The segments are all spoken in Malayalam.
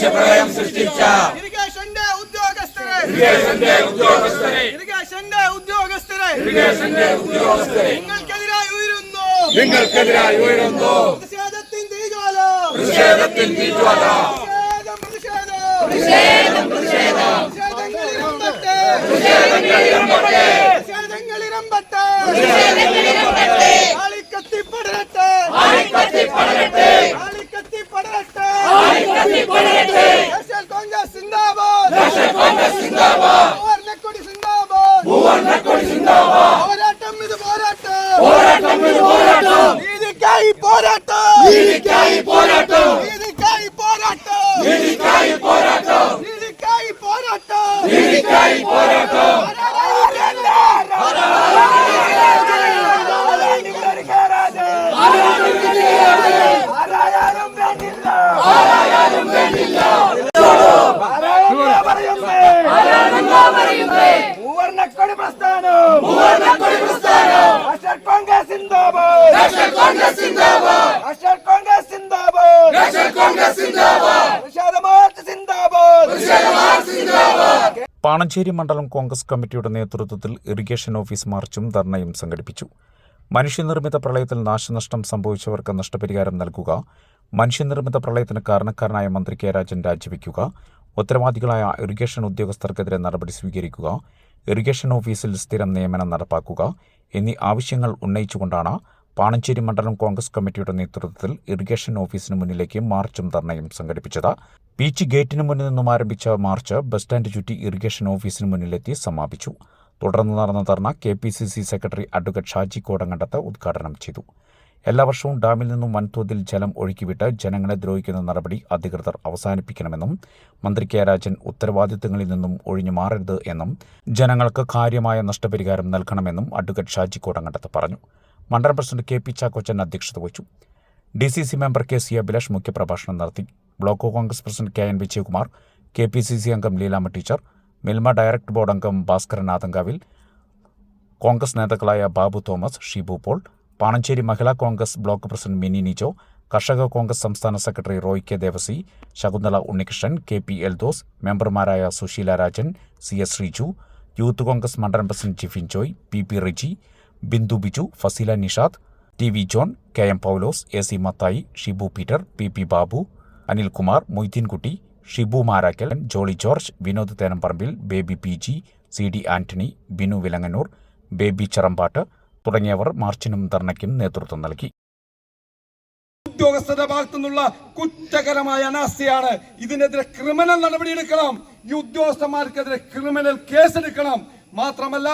മനുഷ്യപ്രളയം സൃഷ്ടിച്ച ഇറിഗേഷന്റെ ഉദ്യോഗസ്ഥരെ. ഇറിഗേഷന്റെ ഉദ്യോഗസ്ഥരെ. ഇറിഗേഷന്റെ ഉദ്യോഗസ്ഥരെ. ഇറിഗേഷന്റെ ഉദ്യോഗസ്ഥരെ. നിങ്ങൾക്കെതിരായി ഉയരുന്നു. നിങ്ങൾക്കെതിരായി ഉയരുന്നു. പ്രതിഷേധത്തിൻ തീജ്വാല. പ്രതിഷേധത്തിൻ തീജ്വാല. ভূমিকাই পরাক্রম പാണഞ്ചേരി മണ്ഡലം കോൺഗ്രസ് കമ്മിറ്റിയുടെ നേതൃത്വത്തിൽ ഇറിഗേഷൻ ഓഫീസ് മാർച്ചും ധർണയും സംഘടിപ്പിച്ചു. മനുഷ്യനിർമ്മിത പ്രളയത്തിൽ നാശനഷ്ടം സംഭവിച്ചവർക്ക് നഷ്ടപരിഹാരം നൽകുക മനുഷ്യനിർമ്മിത പ്രളയത്തിന് കാരണക്കാരനായ മന്ത്രി കെ രാജൻ രാജിവെക്കുക ഉത്തരവാദികളായ ഇറിഗേഷൻ ഉദ്യോഗസ്ഥർക്കെതിരെ നടപടി സ്വീകരിക്കുക ഇറിഗേഷൻ ഓഫീസിൽ സ്ഥിരം നിയമനം നടപ്പാക്കുക എന്നീ ആവശ്യങ്ങൾ ഉന്നയിച്ചുകൊണ്ടാണ് പാണഞ്ചേരി മണ്ഡലം കോൺഗ്രസ് കമ്മിറ്റിയുടെ നേതൃത്വത്തിൽ ഇറിഗേഷൻ ഓഫീസിന് മുന്നിലേക്ക് മാർച്ചും ധർണയും സംഘടിപ്പിച്ചത്. ബീച്ച് ഗേറ്റിന് മുന്നിൽ നിന്നും ആരംഭിച്ച മാർച്ച് ബസ് സ്റ്റാൻഡ് ചുറ്റി ഇറിഗേഷൻ ഓഫീസിന് മുന്നിലെത്തി സമാപിച്ചു. തുടർന്ന് നടന്ന dharna K P C C secretary advocate Shaji Kodangandath ഉദ്ഘാടനം ചെയ്തു. എല്ലാ വർഷവും ഡാമിൽ നിന്നും വൻതോതിൽ ജലം ഒഴുക്കിവിട്ട് ജനങ്ങളെ ദ്രോഹിക്കുന്ന നടപടി അധികൃതർ അവസാനിപ്പിക്കണമെന്നും മന്ത്രി കെ രാജൻ ഉത്തരവാദിത്തങ്ങളിൽ നിന്നും ഒഴിഞ്ഞു മാറരുത് എന്നും ജനങ്ങൾക്ക് കാര്യമായ നഷ്ടപരിഹാരം നൽകണമെന്നും അഡ്വക്കേറ്റ് ഷാജി കോടങ്ങണ്ടത്ത് പറഞ്ഞു. മണ്ഡലം പ്രസിഡന്റ് കെ പി ചാക്കോച്ചൻ അധ്യക്ഷത വഹിച്ചു. D C C member K C Abhilash മുഖ്യപ്രഭാഷണം നടത്തി. Block Congress president K N Vijayakumar K P C C അംഗം Leelama teacher Milma direct board അംഗം ഭാസ്കരൻ ആതങ്കാവിൽ കോൺഗ്രസ് നേതാക്കളായ Babu Thomas Shibu Paul Panancheri Mahila Congress block president Mini Nijo Karshaka Congress സംസ്ഥാന secretary Roy K Devasi Shakuntala Unnikrishnan K P Eldhose മെമ്പർമാരായ Susheela Rajan C S Sreeju youth Congress mandalam president Jifin Joy P P Riji Bindu Biju Faseela Nishad T V John K M Paulose A C Mathai Shibu Peter P P Babu Anilkumar Moideenkutty Shibu Marakkal Jolly George Vinod Thenamparambil Baby P G C D Antony Binu Vilangannur Baby Cherampattu തുടങ്ങിയവർ മാർച്ചിനും ധർണയ്ക്കും നേതൃത്വം നൽകി. ഉദ്യോഗസ്ഥരുടെ ഭാഗത്തു നിന്നുള്ള കുറ്റകരമായ അനാസ്ഥയാണ് ഇതിനെതിരെ ക്രിമിനൽ നടപടിയെടുക്കണം. ഈ ഉദ്യോഗസ്ഥന്മാർക്കെതിരെ ക്രിമിനൽ കേസെടുക്കണം. മാത്രമല്ല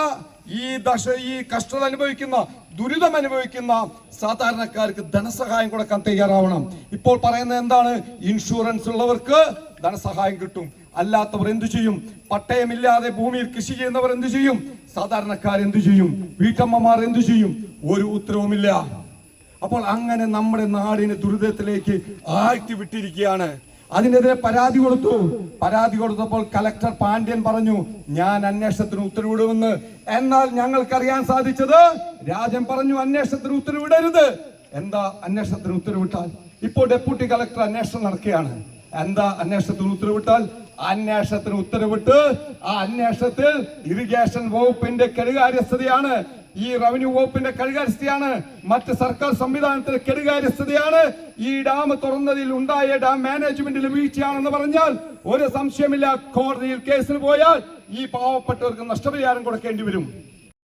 ഈ ദശ ഈ കഷ്ടത അനുഭവിക്കുന്ന ദുരിതം അനുഭവിക്കുന്ന സാധാരണക്കാർക്ക് ധനസഹായം കൊടുക്കാൻ തയ്യാറാവണം. ഇപ്പോൾ പറയുന്നത് എന്താണ്? ഇൻഷുറൻസ് ഉള്ളവർക്ക് ധനസഹായം കിട്ടും. അല്ലാത്തവർ എന്തു ചെയ്യും? പട്ടയമില്ലാതെ ഭൂമിയിൽ കൃഷി ചെയ്യുന്നവർ എന്തു ചെയ്യും? സാധാരണക്കാർ എന്തു ചെയ്യും? വീട്ടമ്മമാർ എന്തു ചെയ്യും? ഒരു ഉത്തരവുമില്ല. അപ്പോൾ അങ്ങനെ നമ്മുടെ നാടിനെ ദുരിതത്തിലേക്ക് ആഴ്ത്തി വിട്ടിരിക്കുകയാണ് അതിനെതിരെ പരാതി കൊടുത്തു. പരാതി കൊടുത്തപ്പോൾ കലക്ടർ പാണ്ഡ്യൻ പറഞ്ഞു ഞാൻ അന്വേഷണത്തിന് ഉത്തരവിടുമെന്ന്. എന്നാൽ ഞങ്ങൾക്കറിയാൻ സാധിച്ചത് രാജൻ പറഞ്ഞു അന്വേഷണത്തിന് ഉത്തരവിടരുത്. എന്താ അന്വേഷണത്തിന് ഉത്തരവിട്ടാൽ? ഇപ്പോൾ ഡെപ്യൂട്ടി കലക്ടർ അന്വേഷണം നടക്കുകയാണ്. എന്താ അന്വേഷണത്തിന് ഉത്തരവിട്ടാൽ? അന്വേഷണത്തിന് ഉത്തരവിട്ട് ആ അന്വേഷണത്തിൽ ഇറിഗേഷൻ വകുപ്പിന്റെ കെടുകാര്യസ്ഥതയാണ് ഈ റവന്യൂ വകുപ്പിന്റെ കെടുകാര്യസ്ഥതയാണ് മറ്റ് സർക്കാർ സംവിധാനത്തിന്റെ കെടുകാര്യസ്ഥതയാണ്. ഈ ഡാം തുറന്നതിൽ ഉണ്ടായ ഡാം മാനേജ്മെന്റിൽ വീഴ്ചയാണെന്ന് പറഞ്ഞാൽ ഒരു സംശയമില്ല. കോടതിയിൽ കേസിന് പോയാൽ ഈ പാവപ്പെട്ടവർക്ക് നഷ്ടപരിഹാരം കൊടുക്കേണ്ടി വരും.